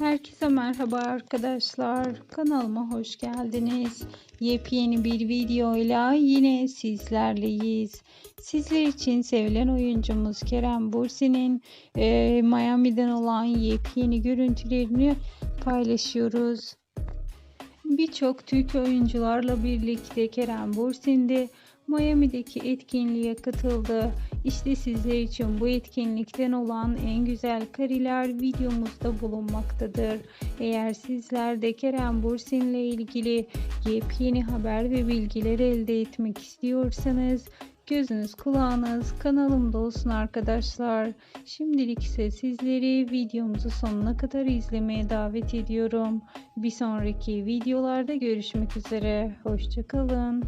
Herkese merhaba arkadaşlar. Kanalıma hoş geldiniz. Yepyeni bir videoyla yine sizlerleyiz. Sizler için sevilen oyuncumuz Kerem Bursi'nin e, Miami'den olan yepyeni görüntülerini paylaşıyoruz. Birçok Türk oyuncularla birlikte Kerem Bursin de Miami'deki etkinliğe katıldı. İşte sizler için bu etkinlikten olan en güzel kareler videomuzda bulunmaktadır. Eğer sizler de Kerem Bursin ile ilgili yepyeni haber ve bilgiler elde etmek istiyorsanız gözünüz kulağınız kanalımda olsun arkadaşlar. Şimdilik ise sizleri videomuzu sonuna kadar izlemeye davet ediyorum. Bir sonraki videolarda görüşmek üzere. Hoşçakalın.